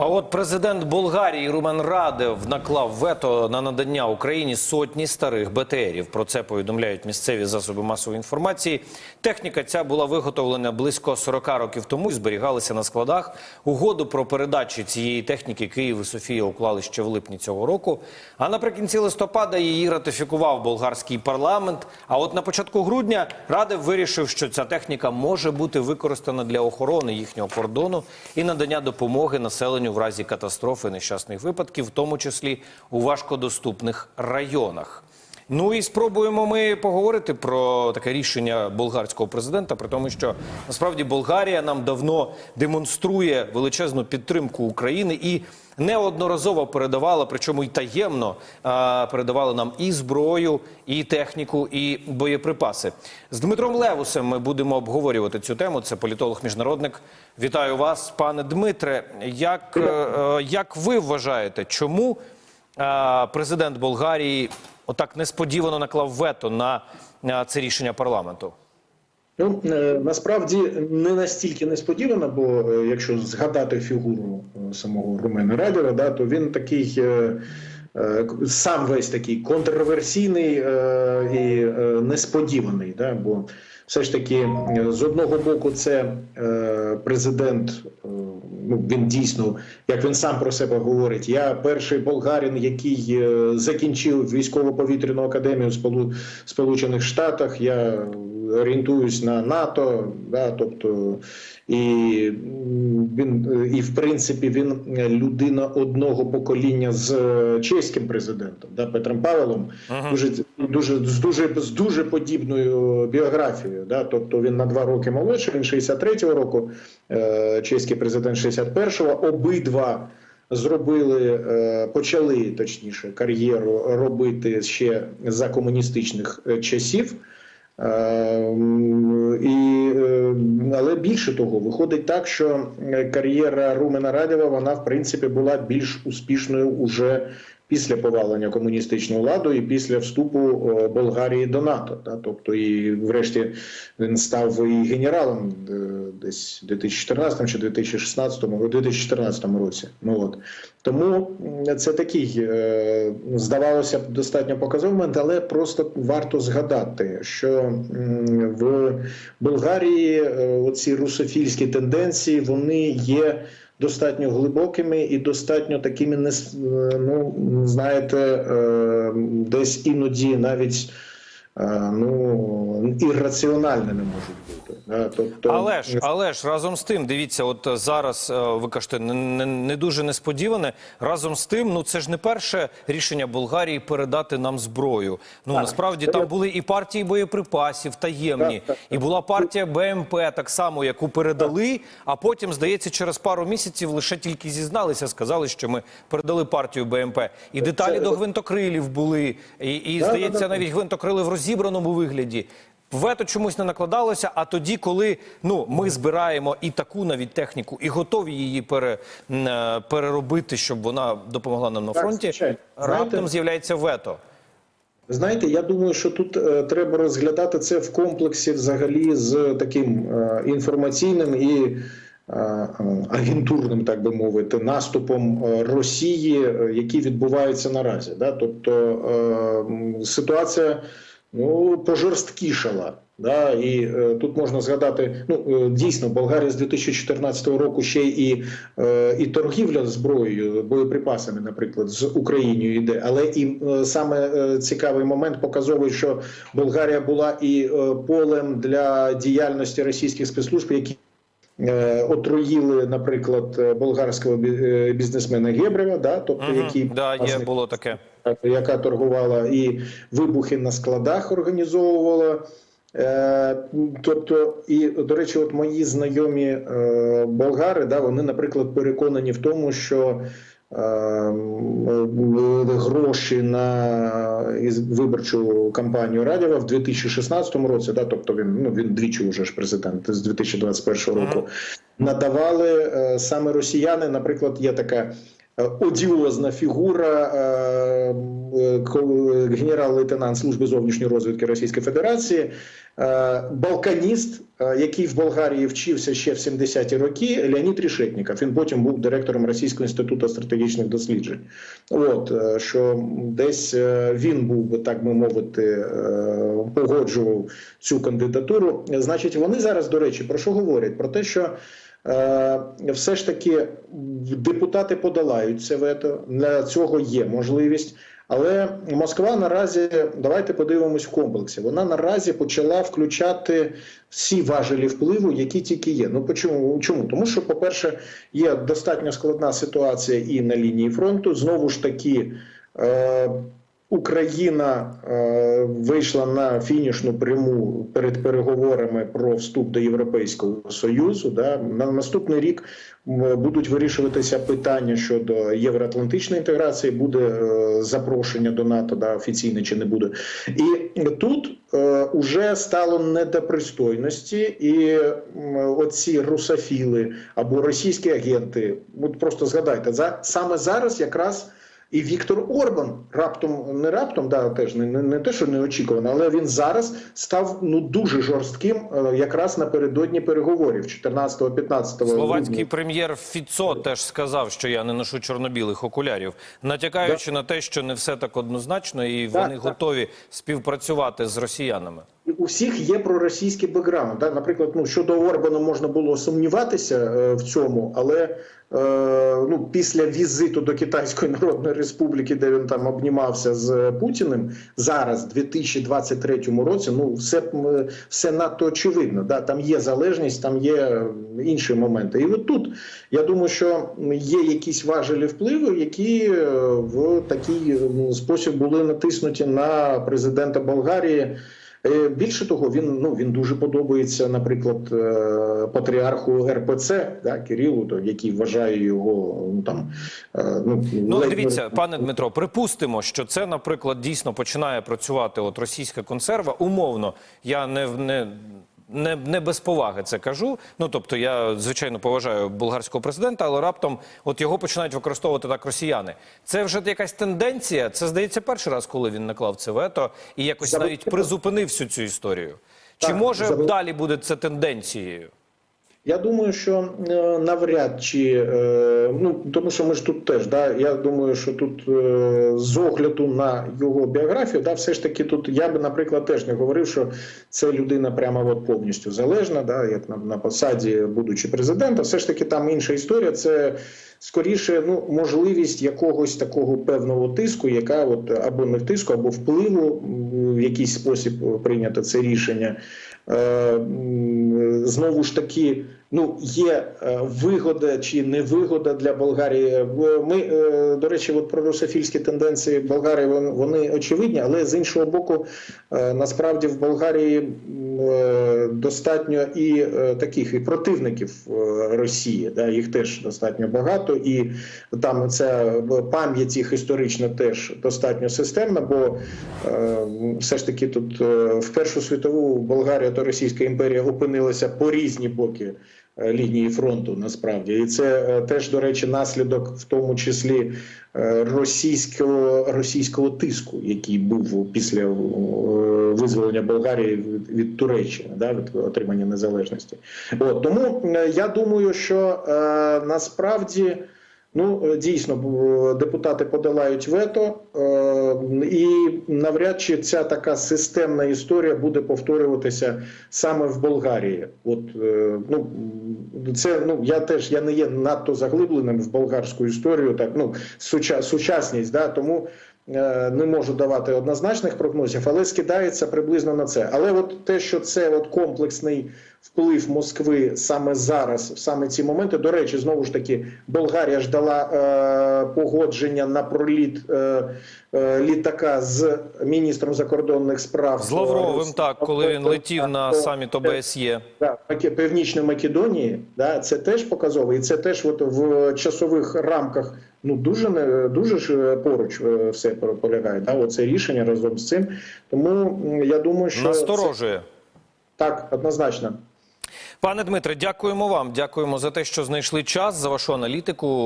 А от президент Болгарії Румен Радев наклав вето на надання Україні сотні старих БТРів. Про це повідомляють місцеві засоби масової інформації. Техніка ця була виготовлена близько 40 років тому і зберігалася на складах. Угоду про передачу цієї техніки Київ Софія уклали ще в липні цього року. А наприкінці листопада її ратифікував болгарський парламент. А от на початку грудня Радев вирішив, що ця техніка може бути використана для охорони їхнього кордону і надання допомоги населенню в разі катастрофи нещасних випадків, в тому числі у важкодоступних районах. Ну і спробуємо ми поговорити про таке рішення болгарського президента, при тому, що насправді Болгарія нам давно демонструє величезну підтримку України і неодноразово передавала, причому й таємно передавала нам і зброю, і техніку, і боєприпаси. З Дмитром Левусем ми будемо обговорювати цю тему. Це політолог-міжнародник. Вітаю вас, пане Дмитре. Як, е, е, як ви вважаєте, чому президент Болгарії отак несподівано наклав вето на це рішення парламенту? Ну е, насправді не настільки несподівано, бо е, якщо згадати фігуру е, самого Румена Радєва, да, то він такий сам весь такий контроверсійний і несподіваний. Да, бо все ж таки, з одного боку, це президент. Ну, він дійсно, як він сам про себе говорить, я перший болгарин, який е, закінчив військово-повітряну академію в Сполу- Сполучених Штатах. Я орієнтуюсь на НАТО, да, тобто і він і в принципі він людина одного покоління з е, чеським президентом, да, Петром Павелом, дуже дуже з дуже з дуже подібною біографією. Да, тобто він на два роки молодший, він 63-го року, е, чеський президент 61-го, обидва. Зробили, е, почали точніше кар'єру робити ще за комуністичних часів. Е, І, е, але більше того, виходить так, що е, кар'єра Румена Радєва вона в принципі була більш успішною уже після повалення комуністичної влади і після вступу е, Болгарії до НАТО. Тобто, і врешті він став і генералом е, десь в 2014 чи 2016, у 2014 році. Ну от тому це такий е, здавалося б достатньо показовий момент, але просто варто згадати, що в Болгарії оці русофільські тенденції вони є. Достатньо глибокими і достатньо такими е, ну знаєте, е, десь іноді навіть ну ірраціональними можуть бути. Да? Тобто, Але ж, але ж разом з тим, дивіться, от е, зараз е, ви кажете, не, не, не дуже несподіване. Разом з тим, ну це ж не перше рішення Болгарії передати нам зброю. Ну Так, насправді це- там були і партії боєприпасів таємні, Так, так, і була партія БМП, так само, яку передали. А потім, здається, через пару місяців лише тільки зізналися, сказали, що ми передали партію БМП. І деталі до гвинтокрилів були, і, і да, здається, да. навіть гвинтокрили в розібраному вигляді. Вето чомусь не накладалося, а тоді, коли ну ми збираємо і таку навіть техніку, і готові її пере, е, переробити, щоб вона допомогла нам на фронті, раптом з'являється вето. Знаєте, я думаю, що тут е, треба розглядати це в комплексі взагалі з таким е, інформаційним і е, е, агентурним, так би мовити, наступом е, Росії, е, який відбувається наразі. Да? Тобто е, ситуація ну, пожорсткішала. Да, і е, тут можна згадати, ну е, дійсно, Болгарія з 2014 року ще і, е, і торгівля зброєю, боєприпасами, наприклад, з Україною йде. Але і е, саме е, цікавий момент показовує, що Болгарія була і е, полем для діяльності російських спецслужб, які е, отруїли, наприклад, е, болгарського е, бізнесмена Гебрева, да, тобто Мгм, який да, є було таке. Яка торгувала і вибухи на складах організовувала. Е, Тобто, і до речі, от мої знайомі е, болгари, да, вони, наприклад, переконані в тому, що е, гроші на виборчу кампанію Радєва в 2016 році, да, тобто він ну він двічі вже ж президент з 2021 року, надавали саме росіяни. Наприклад, є така одіозна фігура е, е, генерал-лейтенант Служби зовнішньої розвідки Російської Федерації, е, балканіст, е, який в Болгарії вчився ще в 70-ті роки, Леонід Рішетніков. Він потім був директором Російського інституту стратегічних досліджень. От е, що десь е, він був так би мовити, е, погоджував цю кандидатуру. Значить, вони зараз, до речі, про що говорять? Про те, що е, все ж таки депутати подолають це вето. Для цього є можливість. Але Москва наразі давайте подивимось в комплексі. Вона наразі почала включати всі важелі впливу, які тільки є. Ну почому чому? Тому що, по-перше, є достатньо складна ситуація і на лінії фронту. Знову ж таки, е, Україна е, вийшла на фінішну пряму перед переговорами про вступ до Європейського союзу. Да на наступний рік будуть вирішуватися питання щодо євроатлантичної інтеграції. Буде е, запрошення до НАТО, да, офіційне чи не буде. І тут е, уже стало не до пристойності, і м, оці русофіли або російські агенти. От просто згадайте, за саме зараз якраз. І Віктор Орбан раптом не раптом, да теж не, не, не те, що неочікувано, але він зараз став ну дуже жорстким, е, якраз напередодні переговорів 14-15 Словацький прем'єр Фіцо теж сказав, що я не ношу чорнобілих окулярів, натякаючи на те, що не все так однозначно, і Так, вони так. готові співпрацювати з росіянами. У всіх є проросійський бекграунд. Да? Наприклад, ну щодо Орбана можна було сумніватися е, в цьому, але е, ну після візиту до Китайської Народної Республіки, де він там обнімався з Путіним, зараз, в 2023 році, ну все все надто очевидно. Да? Там є залежність, там є е, інші моменти. І от тут я думаю, що є якісь важелі впливу, які е, в такий спосіб були натиснуті на президента Болгарії. Е, Більше того, він ну він дуже подобається, наприклад, е, патріарху РПЦ да, Кирилу, то який вважає його ну там е, ну, Ну ледь- дивіться, пане Дмитро, припустимо, що це, наприклад, дійсно починає працювати от російська консерва. Умовно, я не не. Не, не без поваги це кажу. Ну тобто, я звичайно поважаю болгарського президента, але раптом от його починають використовувати так росіяни. Це вже якась тенденція. Це здається перший раз, коли він наклав це вето і якось навіть призупинив всю цю історію. Чи може далі буде це тенденцією? Я думаю, що е, навряд чи е, ну тому, що ми ж тут теж да. Я думаю, що тут е, з огляду на його біографію, да, все ж таки тут я би, наприклад, теж не говорив, що це людина прямо от повністю залежна, да, як на, на посаді, будучи президентом. Все ж таки там інша історія. Це скоріше ну можливість якогось такого певного тиску, яка от або не тиску, або впливу в якийсь спосіб прийняти це рішення. Знову ж таки, ну є е, вигода чи невигода для Болгарії. В- Ми, е, до речі, от про русофільські тенденції Болгарії вони, очевидні, але з іншого боку, е, насправді в Болгарії е, достатньо і е, таких і противників е, Росії. Да, їх теж достатньо багато, і там ця пам'ять їх історична теж достатньо системна, бо е, все ж таки тут е, в Першу світову Болгарія та Російська імперія опинилися по різні боки е, лінії фронту насправді, і це е, теж до речі наслідок, в тому числі е, російського російського тиску, який був після е, визволення Болгарії від, від Туреччини, да, від отримання незалежності. От тому е, я думаю, що е, насправді. Ну, е, дійсно, депутати подолають вето, е, і навряд чи ця така системна історія буде повторюватися саме в Болгарії. От е, ну це ну я теж я не є надто заглибленим в болгарську історію, так ну суча, сучасність, да тому. Не можу давати однозначних прогнозів, але скидається приблизно на це. Але от те, що це от комплексний вплив Москви саме зараз, саме ці моменти. До речі, знову ж таки, Болгарія ж дала е, погодження на проліт е, е, літака з міністром закордонних справ З Лавровим, так, коли він летів на саміт ОБСЄ. Да, Північної Македонії, да, це теж показово, і це теж от в часових рамках ну дуже не дуже ж е, поруч е, все полягає. Да, оце рішення разом з цим. Тому я думаю, що це, так однозначно. Пане Дмитре, дякуємо вам. Дякуємо за те, що знайшли час за вашу аналітику.